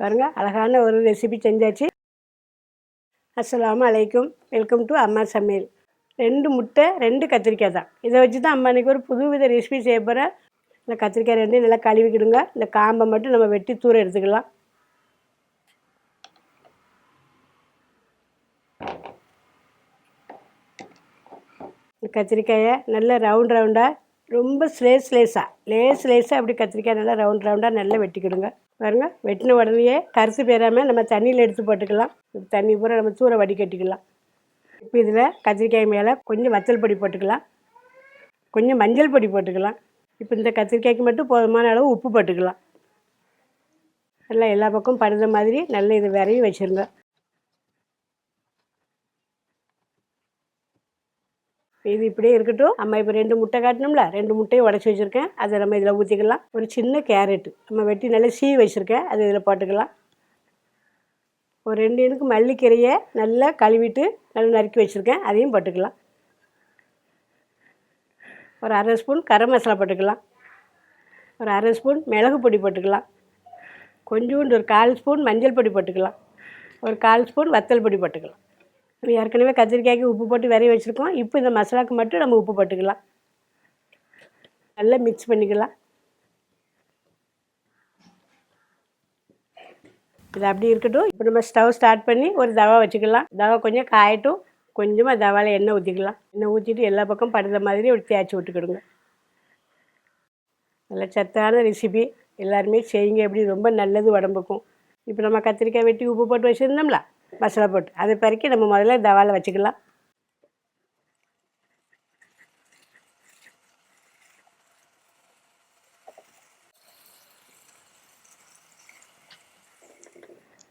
பாருங்க அழகான ஒரு ரெசிபி செஞ்சாச்சு. அஸ்ஸலாமு அலைக்கும் வெல்கம் டு அம்மா சமையல். ரெண்டு முட்டை ரெண்டு கத்திரிக்காய் தான். இதை வச்சு தான் அம்மா இன்றைக்கி ஒரு புதுவித ரெசிபி செய்ய போகிறேன் இந்த கத்திரிக்காய் ரெண்டையும் நல்லா கழுவிக்கிடுங்க இந்த காம்பை மட்டும் நம்ம வெட்டி தூர எடுத்துக்கலாம். இந்த கத்திரிக்காயை நல்லா ரவுண்ட் ரவுண்டாக ரொம்ப ஸ்லேஸ் லேஸாக லேஸ் லேஸாக அப்படி கத்திரிக்காய் நல்லா ரவுண்ட் ரவுண்டாக நல்லா வெட்டிக்கிடுங்க. பாருங்க வெட்டின உடனேயே கருத்து பேராமல் நம்ம தண்ணியில் எடுத்து போட்டுக்கலாம். தண்ணி பூரா நம்ம தூர வடிகட்டிக்கலாம் இப்போ இதில் கத்திரிக்காய் மேலே கொஞ்சம் வத்தல் பொடி போட்டுக்கலாம். கொஞ்சம் மஞ்சள் பொடி போட்டுக்கலாம். இப்போ இந்த கத்திரிக்காய்க்கு மட்டும் போதுமான அளவு உப்பு போட்டுக்கலாம். நல்லா எல்லா பக்கம் படுத மாதிரி நல்ல இது விரைவி வச்சுருங்க. இது இப்படியே இருக்கட்டும். நம்ம இப்போ ரெண்டு முட்டை காட்டணும்ல ரெண்டு முட்டையை உடச்சி வச்சுருக்கேன். அதை நம்ம இதில் ஊற்றிக்கலாம் ஒரு சின்ன கேரட்டு நம்ம வெட்டி நல்லா சீவி வச்சுருக்கேன். அது இதில் போட்டுக்கலாம். ஒரு ரெண்டு எனக்கு மல்லிக்கீரையை நல்லா கழுவிட்டு நல்லா நறுக்கி வச்சுருக்கேன். அதையும் போட்டுக்கலாம். ஒரு அரை ஸ்பூன் கரம் மசாலா போட்டுக்கலாம். ஒரு அரை ஸ்பூன் மிளகு பொடி போட்டுக்கலாம். கொஞ்சோண்டு ஒரு கால் ஸ்பூன் மஞ்சள் பொடி போட்டுக்கலாம். ஒரு கால் ஸ்பூன் வத்தல் பொடி போட்டுக்கலாம். நம்ம ஏற்கனவே கத்திரிக்காய்க்கு உப்பு போட்டு விரைய வச்சுருக்கோம். இப்போ இந்த மசாலாக்கு மட்டும் நம்ம உப்பு போட்டுக்கலாம். நல்லா மிக்ஸ் பண்ணிக்கலாம். இது அப்படி இருக்கட்டும். இப்போ நம்ம ஸ்டவ் ஸ்டார்ட் பண்ணி ஒரு தவா வச்சுக்கலாம். தவா கொஞ்சம் காயட்டும். கொஞ்சமாக தவாவில் எண்ணெய் ஊற்றிக்கலாம் எண்ணெய் ஊற்றிட்டு எல்லா பக்கம் படுற மாதிரி ஒரு தேய்ச்சி விட்டுக்கிடுங்க. நல்ல சத்தான ரெசிபி எல்லாருமே செய்யுங்க. எப்படி ரொம்ப நல்லது உடம்புக்கும். இப்போ நம்ம கத்திரிக்காய் வெட்டி உப்பு போட்டு வச்சுருந்தோம்ல? மசாலா போட்டு. அதை பிறக்கி நம்ம முதல்ல தவாவில் வச்சுக்கலாம்.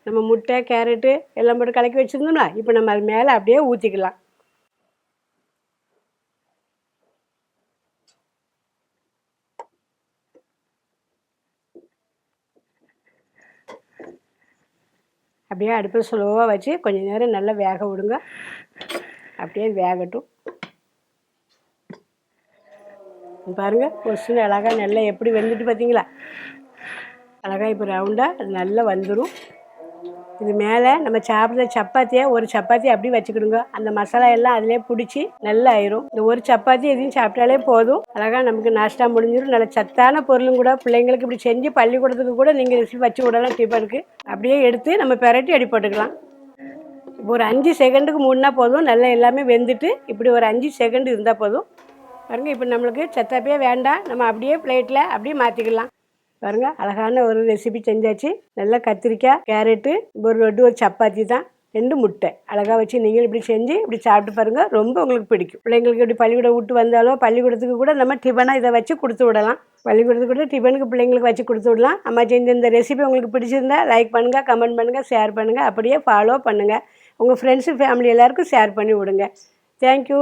நம்ம முட்டை கேரட்டு எல்லாம் போட்டு கலக்கி வச்சுருந்தோம்னா இப்போ நம்ம அது மேலே அப்படியே ஊற்றிக்கலாம் அப்படியே அடுப்பில் ஸ்லோவாக வச்சு கொஞ்சம் நேரம் நல்லா வேக விடுங்க. அப்படியே வேகட்டும். பாருங்கள் கொசுன்னு அழகாக நல்லா எப்படி வெந்துட்டு பார்த்தீங்களா அழகாக இப்போ ரவுண்டாக அது நல்லா வந்துடும் இது மேலே நம்ம சாப்பிட்ற சப்பாத்தியை ஒரு சப்பாத்தி அப்படி வச்சுக்கிடுங்க. அந்த மசாலா எல்லாம் அதிலே பிடிச்சி நல்லா ஆயிரும். இந்த ஒரு சப்பாத்தி எதையும் சாப்பிட்டாலே போதும். அழகாக நமக்கு நாஷ்டா முடிஞ்சிடும் நல்ல சத்தான பொருளும் கூட பிள்ளைங்களுக்கு இப்படி செஞ்சு பள்ளிக்கூடத்துக்கு கூட நீங்கள் ரெசிபி வச்சு விடலாம் டிஃபனுக்கு அப்படியே எடுத்து நம்ம பெரட்டி அடி போட்டுக்கலாம். இப்போ ஒரு அஞ்சு செகண்டுக்கு மூணுனா போதும். நல்லா எல்லாமே வெந்துட்டு இப்படி ஒரு அஞ்சு செகண்ட் இருந்தால் போதும். பாருங்கள் இப்போ நம்மளுக்கு சத்தாப்பியே வேண்டாம். நம்ம அப்படியே பிளேட்டில் அப்படியே மாற்றிக்கலாம் பாருங்க அழகான ஒரு ரெசிபி செஞ்சாச்சு. நல்லா கத்திரிக்காய் கேரட்டு ஒரு ரெண்டு ஒரு சப்பாத்தி தான். ரெண்டு முட்டை. அழகாக வச்சு நீங்கள் இப்படி செஞ்சு இப்படி சாப்பிட்டு பாருங்கள் ரொம்ப உங்களுக்கு பிடிக்கும். பிள்ளைங்களுக்கு இப்படி பள்ளிக்கூடம் விட்டு வந்தாலோ பள்ளிக்கூடத்துக்கு கூட நம்ம டிஃபனாக இதை வச்சு கொடுத்து விடலாம். பள்ளிக்கூடத்துக்கு கூட டிஃபனுக்கு பிள்ளைங்களுக்கு வச்சு கொடுத்து விடலாம். அம்மா செஞ்ச இந்த ரெசிபி உங்களுக்கு பிடிச்சிருந்தா லைக் பண்ணுங்கள் கமெண்ட் பண்ணுங்கள் ஷேர் பண்ணுங்கள் அப்படியே ஃபாலோ பண்ணுங்கள் உங்கள் ஃப்ரெண்ட்ஸு ஃபேமிலி எல்லாருக்கும் ஷேர் பண்ணி விடுங்க. தேங்க்யூ